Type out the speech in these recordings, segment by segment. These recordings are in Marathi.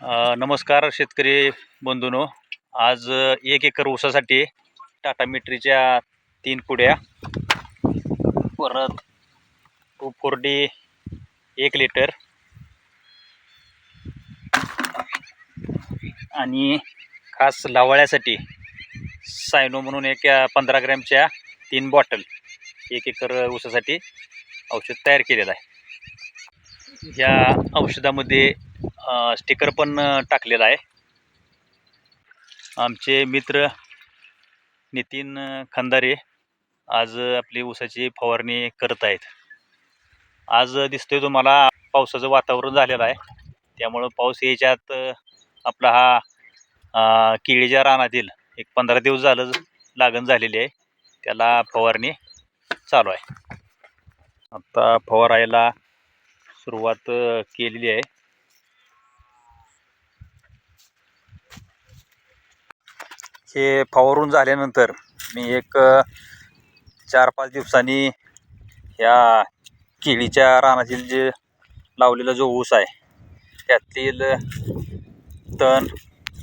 नमस्कार शेतकरी बंधूनो. आज एक एकर ऊसासाठी टाटा मिटरीच्या तीन पुड्या परत टू फोर डी एक लिटर. आणि खास लावाळ्यासाठी सायनो म्हणून एक पंधरा ग्रॅमच्या तीन बॉटल एक एकर ऊसासाठी औषध तयार केलेलं आहे. या औषधामध्ये स्टिकर पण टाकलेला आहे. आमचे मित्र नितीन खंदारे आज आपली ऊसाची फवारणी करत आहेत. आज दिसतोय तुम्हाला पावसाचं वातावरण झालेलं आहे. त्यामुळं पाऊस याच्यात आपला हा केळीच्या रानातील एक पंधरा दिवस झालं लागण झालेली आहे. त्याला फवारणी चालू आहे. आता फवारायला सुरुवात केलेली आहे. हे फवारून झाल्यानंतर मी एक चार पाच दिवसांनी ह्या केळीच्या रानातील जे लावलेला जो ऊस आहे त्यातील तण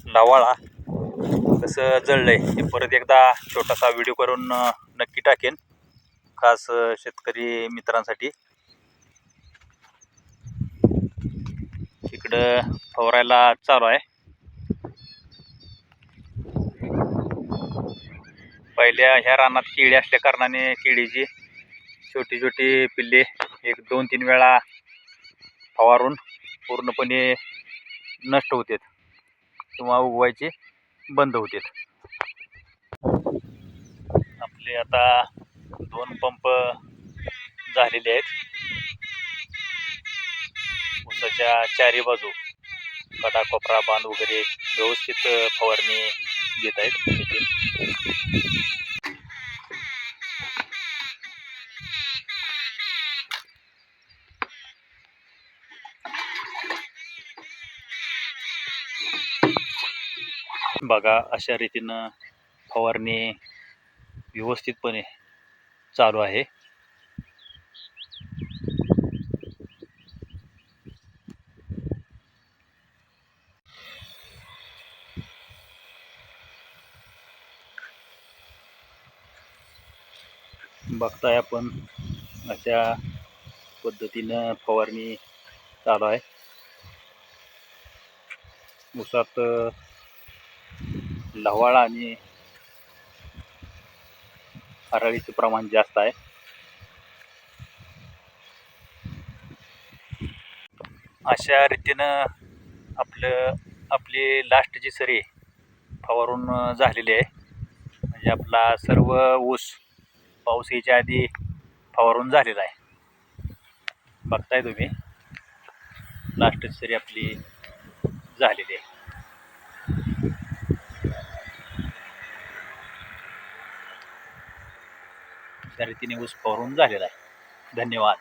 लवाळा कसं जळलं आहे हे परत एकदा छोटासा व्हिडिओ करून नक्की टाकेन. खास शेतकरी मित्रांसाठी. इकडं फवारायला चालू आहे. पहिल्या ह्या रानात केळी असल्या कारणाने केळीची छोटी छोटी पिल्ले एक दोन तीन वेळा फवारून पूर्णपणे नष्ट होतात किंवा उगवायचे बंद होतात. आपले आता दोन पंप झालेले आहेत. ऊसाच्या चारी बाजू कडा कोपरा बांध वगैरे व्यवस्थित फवारणी घेत आहेत. बघा अशा रीतीनं फवारणी व्यवस्थितपणे चालू आहे. बघताय आपण. अशा पद्धतीनं फवारणी चालू आहे. ऊसात लवाळ आणि हराळीचं प्रमाण जास्त आहे. अशा रीतीनं आपलं आपली लास्टची सरी फवारून झालेली आहे. म्हणजे आपला सर्व ऊस पाऊस यायच्या आधी फवारून झालेला आहे. बघताय तुम्ही. लास्ट सरी आपली झालेली आहे. त्या रीतीने ऊस फवारून झालेला आहे. धन्यवाद.